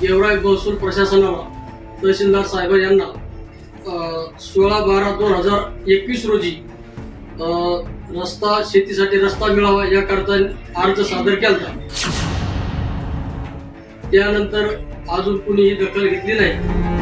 गेवराई महसूल प्रशासनाला तहसीलदार साहेब यांना सोळा बारा दोन हजार एकवीस रोजी रस्ता शेतीसाठी रस्ता मिळावा याकरता अर्ज सादर केला त्यानंतर अजून कुणीही दखल घेतली नाही.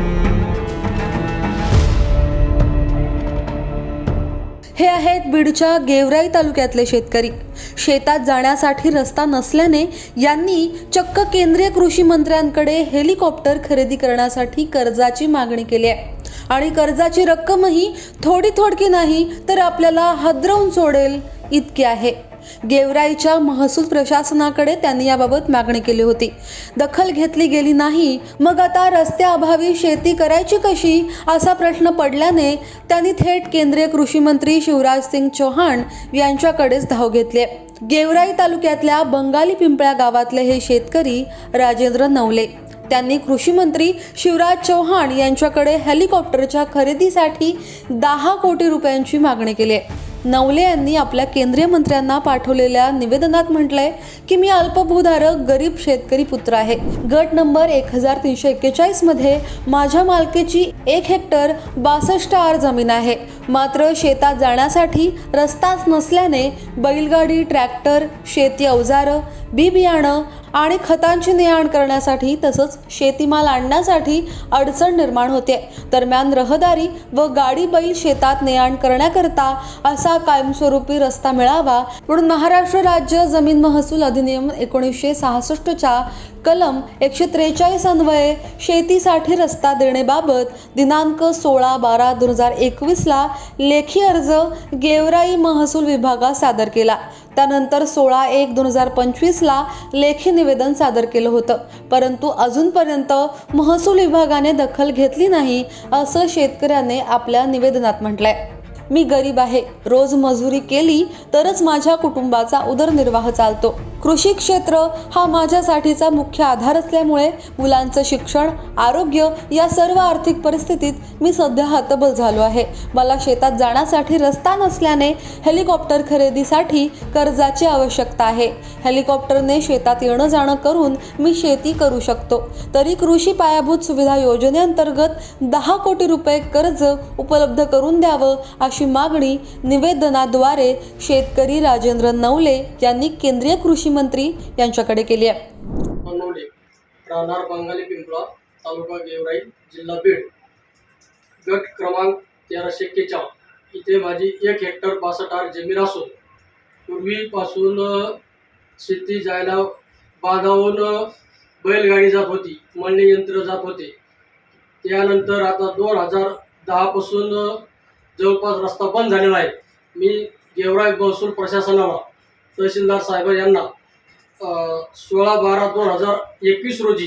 हे आहेत बीडच्या गेवराई तालुक्यातले शेतकरी. शेतात जाण्यासाठी रस्ता नसल्याने यांनी चक्क केंद्रीय कृषी मंत्र्यांकडे हेलिकॉप्टर खरेदी करण्यासाठी कर्जाची मागणी केली आहे. आणि कर्जाची रक्कमही थोडी थोडकी नाही तर आपल्याला हदरवून सोडेल इतकी आहे. गेवराईच्या महसूल प्रशासनाकडे त्यांनी याबाबत मागणी केली होती. दखल घेतली गेली नाही मग आता रस्त्याअभावी शेती करायची कशी? असा प्रश्न पडल्याने त्यांनी थेट केंद्रीय कृषी मंत्री शिवराज सिंग चौहान यांच्याकडेच धाव घेतली. गेवराई तालुक्यातल्या बंगाली पिंपळ्या गावातले हे शेतकरी राजेंद्र नवले. त्यांनी कृषी मंत्री शिवराज चौहान यांच्याकडे हेलिकॉप्टरच्या खरेदीसाठी दहा कोटी रुपयांची मागणी केली आहे. नवले यांनी आपल्या केंद्रीय मंत्र्यांना पाठवलेल्या निवेदनात म्हटलंय की मी अल्पभूधारक गरीब शेतकरी पुत्र आहे. गट नंबर एक हजार तीनशे एक्केचाळीसमध्ये माझ्या मालकीची एक हेक्टर बासष्ट आर जमीन आहे. मात्र शेतात जाण्यासाठी रस्ताच नसल्याने बैलगाडी ट्रॅक्टर शेती अवजारं बी बियाणं आणि खतांची ने आण करण्यासाठी तसंच शेतीमाल आणण्यासाठी अडचण निर्माण होते. दरम्यान रहदारी व गाडी बैल शेतात ने आण करण्याकरता असा कायमस्वरूपी रस्ता मिळावा म्हणून महाराष्ट्र राज्य जमीन महसूल अधिनियम एकोणीसशे सहासष्टच्या कलम एकशे त्रेचाळीस अन्वये शेतीसाठी रस्ता देण्याबाबत दिनांक सोळा बारा दोन हजार एकवीसला लेखी अर्ज गेवराई महसूल विभागात सादर केला. त्यानंतर सोळा एक दोन हजार पंचवीसला लेखी निवेदन सादर केलं होतं. परंतु अजूनपर्यंत महसूल विभागाने दखल घेतली नाही असं शेतकऱ्याने आपल्या निवेदनात म्हटलंय. मी गरीब आहे रोज मजुरी केली तरच माझ्या कुटुंबाचा उदरनिर्वाह चालतो. कृषी क्षेत्र हा माझ्यासाठीचा मुख्य आधार असल्यामुळे मुलांचं शिक्षण आरोग्य या सर्व आर्थिक परिस्थितीत मी सध्या हतबल झालो आहे. मला शेतात जाण्यासाठी रस्ता नसल्याने हेलिकॉप्टर खरेदीसाठी कर्जाची आवश्यकता आहे. हेलिकॉप्टरने शेतात येणं जाणं करून मी शेती करू शकतो. तरी कृषी पायाभूत सुविधा योजनेअंतर्गत दहा कोटी रुपये कर्ज उपलब्ध करून द्यावं अशी मागणी निवेदनाद्वारे शेतकरी राजेंद्र नवले यांनी केंद्रीय कृषी मंत्री यांच्याकडे केली आहे. राहणार बंगाली पिंपळा तालुका गेवराई जिल्हा बीड. गट क्रमांक तेराशे एक्केचाळ इथे माझी एक हेक्टर बासष्ट आठ जमीन असून पूर्वीपासून शेती जायला बाधावून बैलगाडी जात होती मळणी यंत्र जात होते. त्यानंतर आता दोन हजार दहापासून जवळपास रस्ता बंद झालेला आहे. मी गेवराई महसूल प्रशासनाला तहसीलदार साहेब यांना सोळा बारा दोन हजार एकवीस रोजी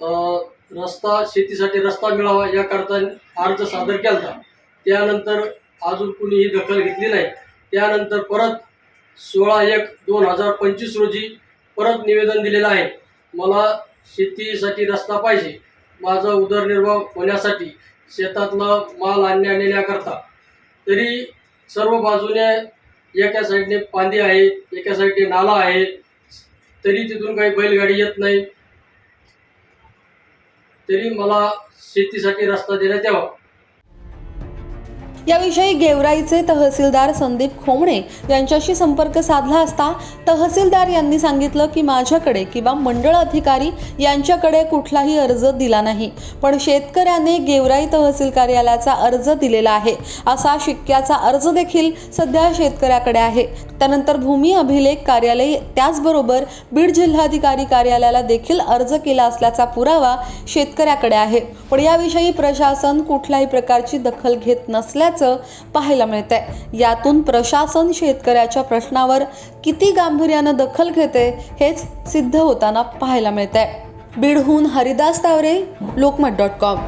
रस्ता शेतीसाठी रस्ता मिळावा याकरता अर्ज सादर केला होता त्यानंतर अजून कुणीही दखल घेतली नाही. त्यानंतर परत सोळा एक दोन हजार पंचवीस रोजी परत निवेदन दिलेलं आहे. मला शेतीसाठी रस्ता पाहिजे. माझा उदरनिर्वाह होण्यासाठी शेतातला माल आणण्या नेण्याकरता. तरी सर्व बाजूने एका साईडने पांदी आहे एका साईडने नाला आहे तरी तिथून काही बैलगाडी येत नाही. तरी मला शेतीसाठी रस्ता देण्यात यावा याविषयी गेवराईचे तहसीलदार संदीप खोमणे यांच्याशी संपर्क साधला असता तहसीलदार यांनी सांगितलं की माझ्याकडे किंवा मंडळ अधिकारी यांच्याकडे कुठलाही अर्ज दिला नाही. पण शेतकऱ्याने गेवराई तहसील कार्यालयाचा अर्ज दिलेला आहे. असा शिक्क्याचा अर्ज देखील सध्या शेतकऱ्याकडे आहे. त्यानंतर भूमी अभिलेख कार्यालय त्याचबरोबर बीड जिल्हाधिकारी कार्यालयाला देखील अर्ज केला असल्याचा पुरावा शेतकऱ्याकडे आहे. पण याविषयी प्रशासन कुठल्याही प्रकारची दखल घेत नसल्याचं पाहायला मिळतंय. यातून प्रशासन शेतकऱ्याच्या प्रश्नावर किती गांभीर्यानं दखल घेते हेच सिद्ध होताना पाहायला मिळतंय. बीडहून हरिदास तावरे लोकमत डॉट कॉम.